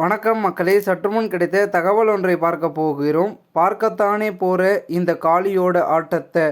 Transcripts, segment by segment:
வணக்கம் மக்களே சற்றுமுன் கிடைத்த தகவல் ஒன்றை பார்க்க போகிறோம். பார்க்கத்தானே போகிற இந்த காளியோட ஆட்டத்தை.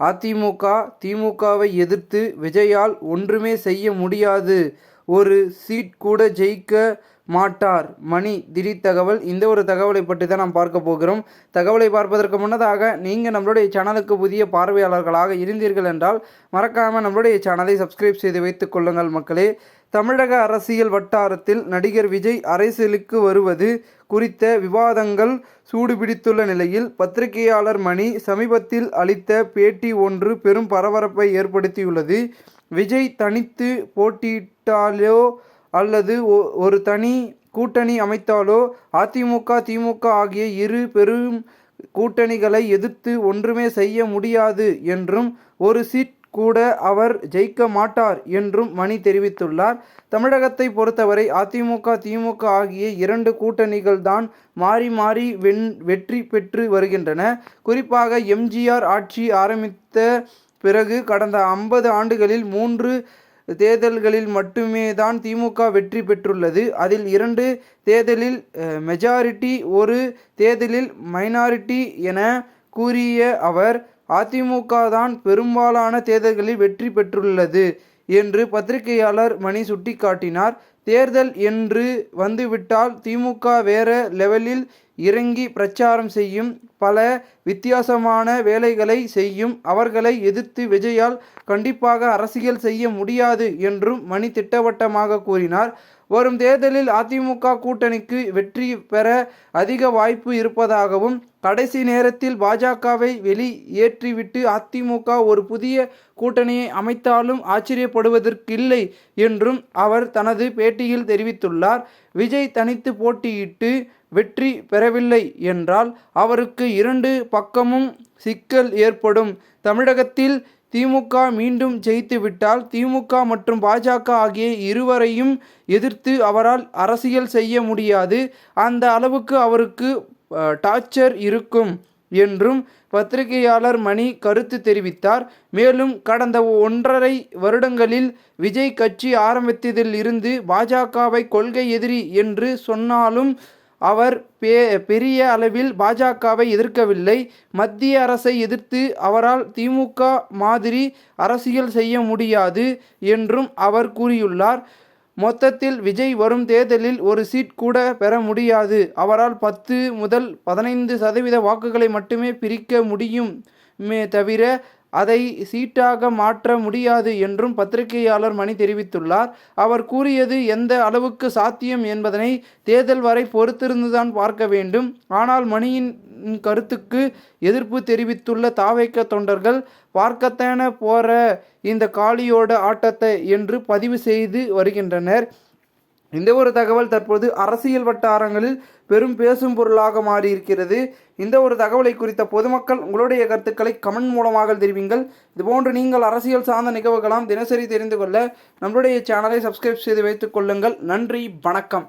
அதிமுக திமுகவை எதிர்த்து விஜயால் ஒன்றுமே செய்ய முடியாது. ஒரு சீட் கூட ஜெயிக்க மாட்டார். மணி திடீர் தகவல். இந்த ஒரு தகவலை பற்றி தான் நாம் பார்க்க போகிறோம். தகவலை பார்ப்பதற்கு முன்னதாக நீங்கள் நம்மளுடைய சேனலுக்கு புதிய பார்வையாளர்களாக இருந்தீர்கள் என்றால் மறக்காமல் நம்மளுடைய சேனலை சப்ஸ்கிரைப் செய்து வைத்துக் கொள்ளுங்கள் மக்களே. தமிழக அரசியல் வட்டாரத்தில் நடிகர் விஜய் அரசியலுக்கு வருவது குறித்த விவாதங்கள் சூடுபிடித்துள்ள நிலையில் பத்திரிகையாளர் மணி சமீபத்தில் அளித்த பேட்டி ஒன்று பெரும் பரபரப்பை ஏற்படுத்தியுள்ளது. விஜய் தனித்து போட்டியிட்டாலோ அல்லது ஒ- ஒரு தனி கூட்டணி அமைத்தாலோ அதிமுக திமுக ஆகிய இரு பெரும் கூட்டணிகளை எதிர்த்து ஒன்றுமே செய்ய முடியாது என்றும் ஒரு சீட் கூட அவர் ஜெயிக்க மாட்டார் என்றும் மணி தெரிவித்துள்ளார். தமிழகத்தை பொறுத்தவரை அதிமுக திமுக ஆகிய இரண்டு கூட்டணிகள் தான் மாறி மாறி வென் வெற்றி பெற்று வருகின்றன. குறிப்பாக எம்ஜிஆர் ஆட்சி ஆரம்பித்த பிறகு கடந்த ஐம்பது ஆண்டுகளில் மூன்று தேர்தல்களில் மட்டுமே தான் திமுக வெற்றி பெற்றுள்ளது. அதில் இரண்டு தேர்தலில் மெஜாரிட்டி ஒரு தேர்தலில் மைனாரிட்டி என கூறிய அவர் அதிமுக தான் பெரும்பாலான தேர்தல்களில் வெற்றி பெற்றுள்ளது என்று பத்திரிகையாளர் மணி சுட்டிக்காட்டினார். தேர்தல் என்று வந்துவிட்டால் திமுக வேற லெவலில் இறங்கி பிரச்சாரம் செய்யும் பல வித்தியாசமான வேலைகளை செய்யும் அவர்களை எதிர்த்து விஜயால் கண்டிப்பாக அரசியல் செய்ய முடியாது என்றும் மணி திட்டவட்டமாக கூறினார். வரும் தேர்தலில் அதிமுக கூட்டணிக்கு வெற்றி பெற அதிக வாய்ப்பு இருப்பதாகவும் கடைசி நேரத்தில் பாஜகவை வெளியேற்றிவிட்டு அதிமுக ஒரு புதிய கூட்டணியை அமைத்தாலும் ஆச்சரியப்படுவதற்கில்லை என்றும் அவர் தனது பேட்டியில் தெரிவித்துள்ளார். விஜய் தனித்து போட்டியிட்டு வெற்றி பெறவில்லை என்றால் அவருக்கு இரண்டு பக்கமும் சிக்கல் ஏற்படும். தமிழகத்தில் திமுக மீண்டும் ஜெயித்துவிட்டால் திமுக மற்றும் பாஜக ஆகிய இருவரையும் எதிர்த்து அவரால் அரசியல் செய்ய முடியாது. அந்த அளவுக்கு அவருக்கு டார்ச்சர் இருக்கும் என்றும் பத்திரிகையாளர் மணி கருத்து தெரிவித்தார். மேலும் கடந்த ஒன்றரை வருடங்களில் விஜய் கட்சி ஆரம்பித்ததில் இருந்து பாஜகவை கொள்கை எதிரி என்று சொன்னாலும் அவர் பே பெரிய அளவில் பாஜகவை எதிர்க்கவில்லை. மத்திய அரசை எதிர்த்து அவரால் திமுக மாதிரி அரசியல் செய்ய முடியாது என்றும் அவர் கூறியுள்ளார். மொத்தத்தில் விஜய் வரும் தேர்தலில் ஒரு சீட் கூட பெற முடியாது. அவரால் பத்து முதல் பதினைந்து சதவீத வாக்குகளை மட்டுமே பிரிக்க முடியும் மே தவிர அதை சீட்டாக மாற்ற முடியாது என்றும் பத்திரிகையாளர் மணி தெரிவித்துள்ளார். அவர் கூறியது எந்த அளவுக்கு சாத்தியம் என்பதனை தேர்தல் வரை பொறுத்திருந்துதான் பார்க்க வேண்டும். ஆனால் மணியின் கருத்துக்கு எதிர்ப்பு தெரிவித்துள்ள தாவைக்க தொண்டர்கள் பார்க்கத்தான போற இந்த காளியோட ஆட்டத்தை என்று பதிவு செய்து வருகின்றனர். இந்த ஒரு தகவல் தற்போது அரசியல் வட்டாரங்களில் பெரும் பேசும் பொருளாக மாறியிருக்கிறது. இந்த ஒரு தகவலை குறித்த பொதுமக்கள் உங்களுடைய கருத்துக்களை கமெண்ட் மூலமாக தெரிவிங்கள். இதுபோன்று நீங்கள் அரசியல் சார்ந்த நிகழ்வுகளாம் தினசரி தெரிந்து கொள்ள நம்மளுடைய சேனலை சப்ஸ்கிரைப் செய்து வைத்துக் கொள்ளுங்கள். நன்றி வணக்கம்.